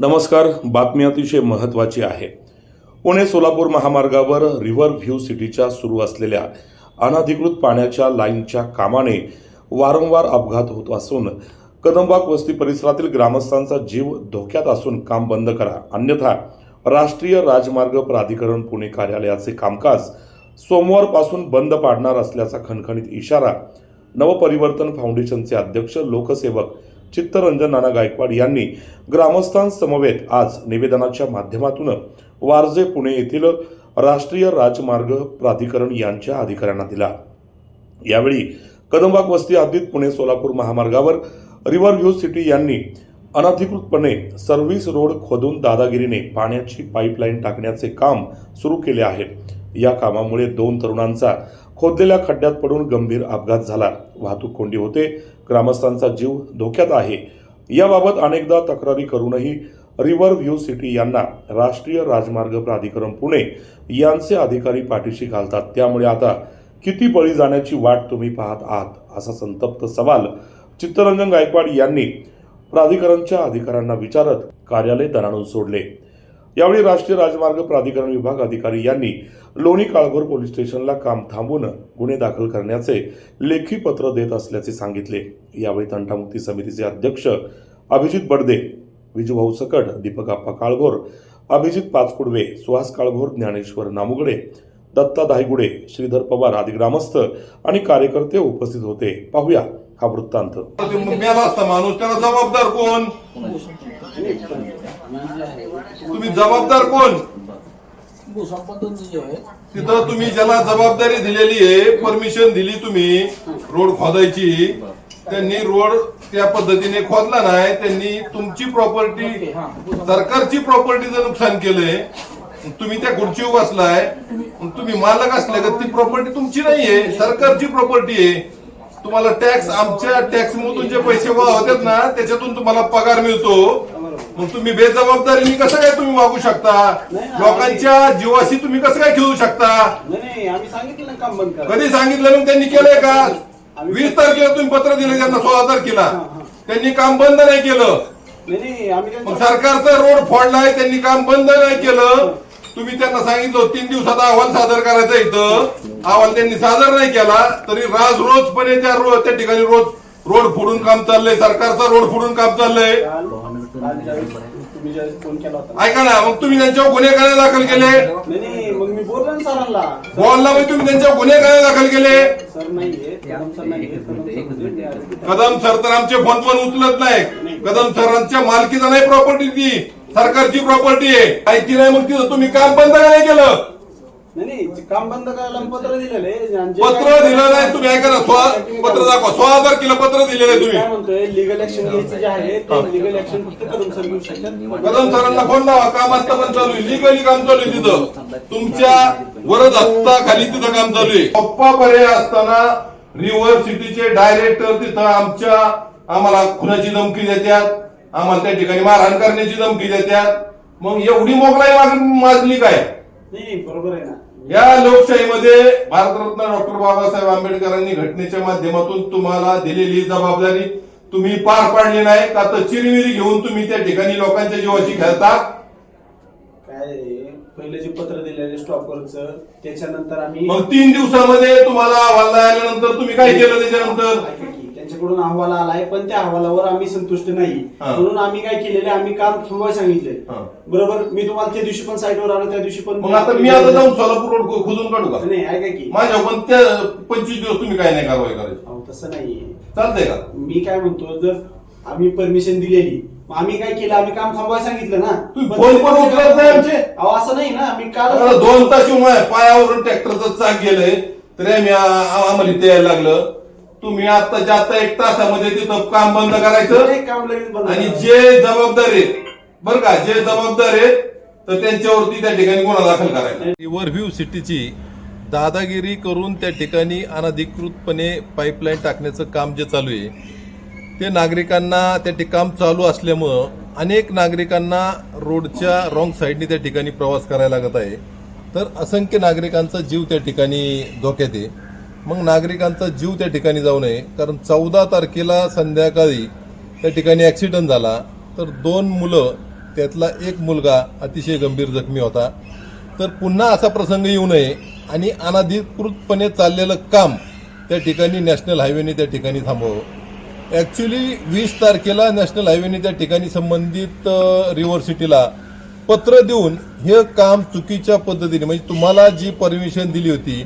नमस्कार बातमी अतिशय महत्त्वाची आहे. पुणे सोलापूर महामार्गावर रिव्हर व्ह्यू सिटीच्या सुरू असलेल्या अनधिकृत पाण्याच्या लाईनच्या कामाने वारंवार अपघात होत असून कदमबाग वस्ती परिसरातील ग्रामस्थांचा जीव धोक्यात असून काम बंद करा. अन्यथा राष्ट्रीय राजमार्ग प्राधिकरण पुणे कार्यालयाचे कामकाज सोमवारपासून बंद पाडणार असल्याचा खणखणीत इशारा नवपरिवर्तन फाउंडेशनचे अध्यक्ष लोकसेवक चित्तरंजन नाना गायकवाड यांनी ग्रामस्थांसमवेत आज निवेदनाच्या माध्यमातून वारजे पुणे येथील राष्ट्रीय राजमार्ग प्राधिकरण यांच्या अधिकाऱ्यांना दिला. यावेळी कदमबाग वस्ती हद्दीत पुणे सोलापूर महामार्गावर रिव्हर व्ह्यू सिटी यांनी अनधिकृतपणे सर्व्हिस रोड खोदून दादागिरीने पाण्याची पाईपलाईन टाकण्याचे काम सुरू केले आहे. या कामामुळे दोन तरुणांचा खोदलेल्या खड्ड्यात पडून गंभीर अपघात झाला. वाहतूक कोंडी होते. ग्रामस्थांचा जीव धोक्यात आहे. याबाबत अनेकदा तक्रारी करूनही रिव्हर व्ह्यू सिटी यांना राष्ट्रीय राजमार्ग प्राधिकरण पुणे यांचे अधिकारी पाठीशी घालतात. त्यामुळे आता किती बळी जाण्याची वाट तुम्ही पाहत आहात? असा संतप्त सवाल चित्तरंजन गायकवाड यांनी प्राधिकरणच्या अधिकाऱ्यांना विचारत कार्यालय दणाणून सोडले. यावेळी राष्ट्रीय राजमार्ग प्राधिकरण विभाग अधिकारी यांनी लोणी काळघोर पोलीस स्टेशनला काम थांबवून गुन्हे दाखल करण्याचे लेखी पत्र देत असल्याचे सांगितले. यावेळी तंटामुक्ती समितीचे अध्यक्ष अभिजित बडदे विजूभाऊ सकट दीपक आप्पा काळघोर अभिजित पाचकुडवे सुहास काळभोर ज्ञानेश्वर नामुगडे दत्ता दायगुडे श्रीधर पवार आदी ग्रामस्थ आणि कार्यकर्ते उपस्थित होते. पाहूया हा वृत्तांत. माणूस त्याला जबाबदार कोण? तुम्ही जबाबदार कोण? भूसंपादन जे आहे तिथं तुम्ही ज्याला जबाबदारी दिलेली आहे परमिशन दिली तुम्ही रोड खोदायची त्यांनी रोड त्या पद्धतीने खोदला नाही त्यांनी तुमची प्रॉपर्टी सरकारची प्रॉपर्टीचं नुकसान केलंय तुम्ही त्या खुर्चीवर बसलाय तुम्ही मालक असले का ती प्रॉपर्टी तुमची नाहीये सरकारची प्रॉपर्टी आहे. तुम्हाला टॅक्स आमच्या टॅक्स मधून जे पैसे गोळा होतात ना त्याच्यातून तुम्हाला पगार मिळतो. मग तुम्ही बेजबाबदारीने कसं काय तुम्ही वागू शकता? लोकांच्या जीवाशी तुम्ही कसं काय खेळू शकता? नाही नाही आम्ही सांगितलं ना काम बंद करा. कधी सांगितलं मग त्यांनी केलंय का? वीस तारखेला तुम्ही पत्र दिलं त्यांना सोळा तारखेला. त्यांनी काम बंद नाही केलं. नाही नाही आम्ही मग सरकारचा रोड फोडलाय त्यांनी काम बंद नाही केलं. तुम्ही त्यांना सांगितलं होतं, तीन दिवसात अहवाल सादर करायचा इथं. अहवाल त्यांनी सादर नाही केला तरी राज रोजपणे त्या रोड त्या ठिकाणी रोज रोड फोडून काम चाललंय सरकारचा रोड फोडून काम चाललंय. काल तुम्ही ज्यावेळेस फोन केला होता ऐका ना मग तुम्ही त्यांच्यावर गुन्हे काय दाखल केले? नाही नाही मग मी बोललो ना सरांना बोलला मग तुम्ही त्यांच्यावर गुन्हे काय दाखल केले? सर नाहीये कदम सर नाहीये कदम सर म्हणजे मी कदम सर तर आमचे फोन पण उचलत नाही. कदम सरांच्या मालकीचा नाही प्रॉपर्टी ती. सरकारची प्रॉपर्टी आहे. ऐकी नाही मग तिथं तुम्ही काम बंद का नाही केलं? नाही नाही जे काम बंद करायला पत्र दिलेलं आहे. पत्र तुम्ही ऐका ना सोळा पत्र दाखवा. सोळा तारखेला पत्र दिलेलं आहे तुम्ही. काय म्हणतोय? लिगल ऍक्शन घ्यायचं जे आहे ते लिगल ऍक्शन फक्त कदम सर घेऊ शकतात. कदम सरांना फोन लावा काम आता पण चालू आहे. लिगली काम चालू आहे तिथं. तुमच्या वरद खाली तिथं काम चालू आहे. पप्पा बरे असताना रिव्हर सिटीचे डायरेक्टर तिथं आमच्या आम्हाला खुनाची धमकी देतात. आम्हाला त्या ठिकाणी मारहाण करण्याची धमकी देतात. मग एवढी मोकळाई माग- माजली काय? नाही, बरोबर आहे ना. या लोकशाहीमध्ये भारतरत्न डॉक्टर बाबासाहेब आंबेडकरांनी घटनेच्या माध्यमातून तुम्हाला दिलेली जबाबदारी तुम्ही पार पाडली नाही. का तर चिरमिरी घेऊन तुम्ही त्या ठिकाणी लोकांच्या जीवाशी खेळता? काय पहिले जे पत्र दिलेले स्टॉपवरचं त्याच्यानंतर आम्ही मग तीन दिवसामध्ये तुम्हाला अहवाल आल्यानंतर तुम्ही काय केलं त्याच्यानंतर? त्यांच्याकडून अहवाल आलाय पण त्या अहवालावर आम्ही संतुष्ट नाही. हा. म्हणून आम्ही काय केलेले आम्ही काम थांबवाय सांगितले हा. बरोबर? मी तुम्हाला त्या दिवशी पण साईटवर आलो त्या दिवशी पण मग आता मी आता जाऊन सोलापूर रोड खो- खोदून काढू का? नाही ऐका की. माझ्या पण त्या पंचवीस दिवस तुम्ही काय नाही कारवाई करायची. अहो तसं नाहीये. चालतंय का? मी काय म्हणतो जर आम्ही परमिशन दिलेली मग आम्ही काय केलं? आम्ही काम थांबवाय सांगितलं ना. तुम्ही फोन ते- पण उचलत नाही आमचे? अहो असं नाही ना. मी काल दोन तास पायावरून ट्रॅक्टरचं चाक गेलंय. तरी आम्ही आ- आ- आम्हाला इथे यायला लागलं. तुम्ही आताच्या आता एक तासामध्ये तिथं काम बंद करायचं. एक काम लगेच बंद आणि. जे जबाबदार आहेत बरं का जे जबाबदार आहेत तर त्यांच्यावरती त्या ठिकाणी गुन्हा दाखल करायचा. रिव्हर व्ह्यू सिटीची दादागिरी करून त्या ठिकाणी अनधिकृतपणे पाईपलाईन टाकण्याचं काम जे चालू आहे ते नागरिकांना त्या ठिकाणी काम चालू असल्यामुळं अनेक नागरिकांना रोडच्या रॉंग साईडने त्या ठिकाणी प्रवास करायला लागत आहे. तर असंख्य नागरिकांचा जीव त्या ठिकाणी धोक्यात आहे. मग नागरिकांचा जीव त्या ठिकाणी जाऊ नये. कारण चौदा तारखेला संध्याकाळी त्या ठिकाणी ॲक्सिडंट झाला. तर दोन मुलं त्यातला एक मुलगा अतिशय गंभीर जखमी होता. तर पुन्हा असा प्रसंग येऊ नये आणि अनाधिकृतपणे चाललेलं काम त्या ठिकाणी नॅशनल हायवेने त्या ठिकाणी थांबवावं. ॲक्च्युली वीस तारखेला नॅशनल हायवेने त्या ठिकाणी संबंधित रिव्हर्सिटीला रिव्हर सिटीला पत्र देऊन हे काम चुकीच्या पद्धतीने म्हणजे तुम्हाला जी परमिशन दिली होती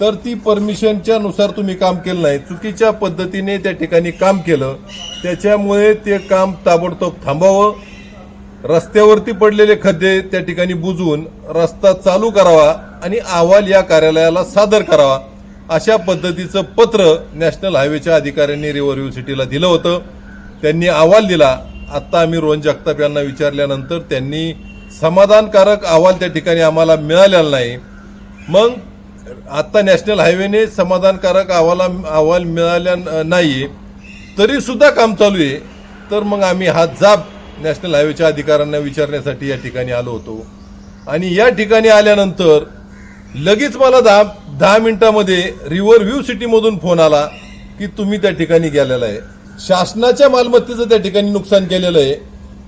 तर ती परमिशनच्या नुसार तुम्ही काम केलं नाही. चुकीच्या पद्धतीने त्या ठिकाणी काम केलं. त्याच्यामुळे ते काम ताबडतोब थांबावं. रस्त्यावरती पडलेले खड्डे त्या ठिकाणी बुजवून रस्ता चालू करावा आणि अहवाल या कार्यालयाला सादर करावा अशा पद्धतीचं पत्र नॅशनल हायवेच्या अधिकाऱ्यांनी रिव्हर सिटीला दिलं होतं. त्यांनी अहवाल दिला. आत्ता आम्ही रोहन जगताप यांना विचारल्यानंतर त्यांनी समाधानकारक अहवाल त्या ठिकाणी आम्हाला मिळालेला नाही. मग आत्ता नॅशनल हायवेने समाधानकारक अहवाला अहवाल मिळाल्या नाही तरी सुद्धा काम चालू आहे. तर मग आम्ही हा जाब नॅशनल हायवेच्या अधिकाऱ्यांना विचारण्यासाठी या ठिकाणी आलो होतो. आणि या ठिकाणी आल्यानंतर लगेच मला दहा दहा मिनिटामध्ये रिव्हर व्ह्यू सिटीमधून फोन आला की तुम्ही त्या ठिकाणी गेलेला आहे. शासनाच्या मालमत्तेचं त्या ठिकाणी नुकसान केलेलं आहे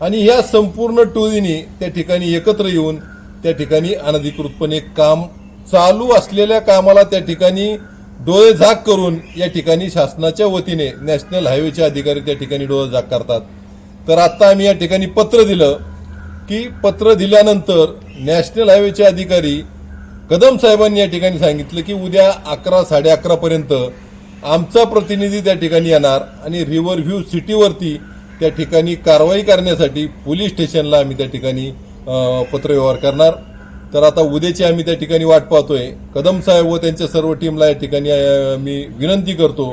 आणि ह्या संपूर्ण टोळीने त्या ठिकाणी एकत्र येऊन त्या ठिकाणी अनधिकृतपणे काम चालू असलेल्या कामाला त्या ठिकाणी डोळे झाक करून या ठिकाणी शासनाच्या वतीने नॅशनल हायवेचे अधिकारी त्या ठिकाणी डोळे झाक करतात. तर आत्ता आम्ही या ठिकाणी पत्र दिलं की पत्र दिल्यानंतर नॅशनल हायवेचे अधिकारी कदम साहेबांनी या ठिकाणी सांगितलं की उद्या अकरा साडे अकरापर्यंत आमचा प्रतिनिधी त्या ठिकाणी येणार आणि रिव्हर व्ह्यू सिटीवरती त्या ठिकाणी कारवाई करण्यासाठी पोलीस स्टेशनला आम्ही त्या ठिकाणी पत्रव्यवहार करणार. तर आता उद्याची आम्ही त्या ठिकाणी वाट पाहतोय. कदम साहेब व त्यांच्या सर्व टीमला या ठिकाणी मी विनंती करतो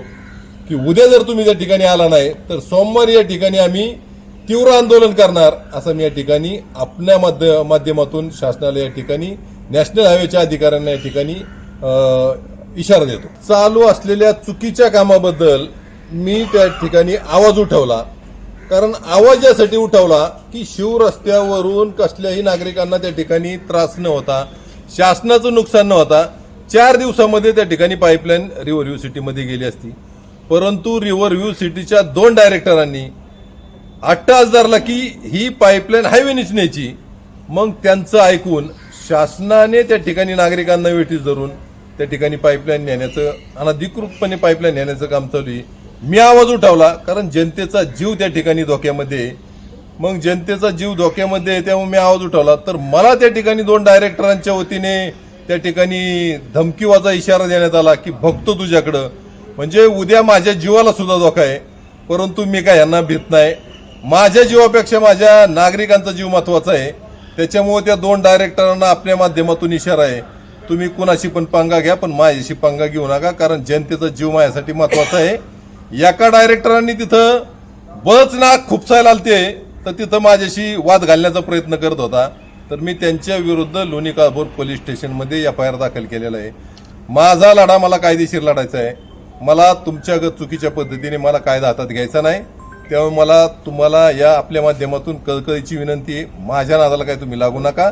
की उद्या जर तुम्ही त्या ठिकाणी आला नाही तर सोमवारी या ठिकाणी आम्ही तीव्र आंदोलन करणार असं मी या ठिकाणी आपल्या माध्य माध्यमातून शासनाला या ठिकाणी नॅशनल हायवेच्या अधिकाऱ्यांना या ठिकाणी इशारा देतो. चालू असलेल्या चुकीच्या कामाबद्दल मी त्या ठिकाणी आवाज उठवला. कारण आवाज यासाठी उठवला की शिव रस्त्यावरून कसल्याही नागरिकांना त्या ठिकाणी त्रास न होता शासनाचं नुकसान न होता चार दिवसामध्ये त्या ठिकाणी पाईपलाईन रिव्हर व्ह्यू सिटीमध्ये गेली असती. परंतु रिव्हर व्ह्यू सिटीच्या दोन डायरेक्टरांनी अट्टासदारला की ही पाईपलाईन हायवेनीच न्यायची. मग त्यांचं ऐकून शासनाने त्या ठिकाणी नागरिकांना वेठीस धरून त्या ठिकाणी पाईपलाईन नेण्याचं अनधिकृतपणे पाईपलाईन नेण्याचं काम चालू आहे. मी आवाज उठवला कारण जनतेचा जीव त्या ठिकाणी धोक्यामध्ये आहे. मग जनतेचा जीव धोक्यामध्ये आहे त्यामुळे मी आवाज उठवला. तर मला त्या ठिकाणी दोन डायरेक्टरांच्या वतीने त्या ठिकाणी धमकीवाचा इशारा देण्यात आला की बघतो तुझ्याकडं. म्हणजे उद्या माझ्या जीवाला सुद्धा धोका आहे परंतु मी काय यांना भीत नाही. माझ्या जीवापेक्षा माझ्या नागरिकांचा जीव महत्त्वाचा आहे. त्याच्यामुळे त्या दोन डायरेक्टरांना आपल्या माध्यमातून इशारा आहे. तुम्ही कुणाशी पण पंगा घ्या पण माझ्याशी पंगा घेऊ नका कारण जनतेचा जीव माझ्यासाठी महत्त्वाचा आहे. एका डायरेक्टरांनी तिथं बच नाक खुपसायला आलते तर तिथं माझ्याशी वाद घालण्याचा प्रयत्न करत होता. तर मी त्यांच्या विरुद्ध लोणी काळभोर पोलीस स्टेशनमध्ये एफ आय आर दाखल केलेला आहे. माझा लढा मला कायदेशीर लढायचा आहे. मला तुमच्या ग- चुकीच्या पद्धतीने मला कायदा हातात घ्यायचा नाही. त्यामुळे मला तुम्हाला या आपल्या माध्यमातून कळकळीची विनंती आहे. माझ्या नादाला काय तुम्ही लागू नका.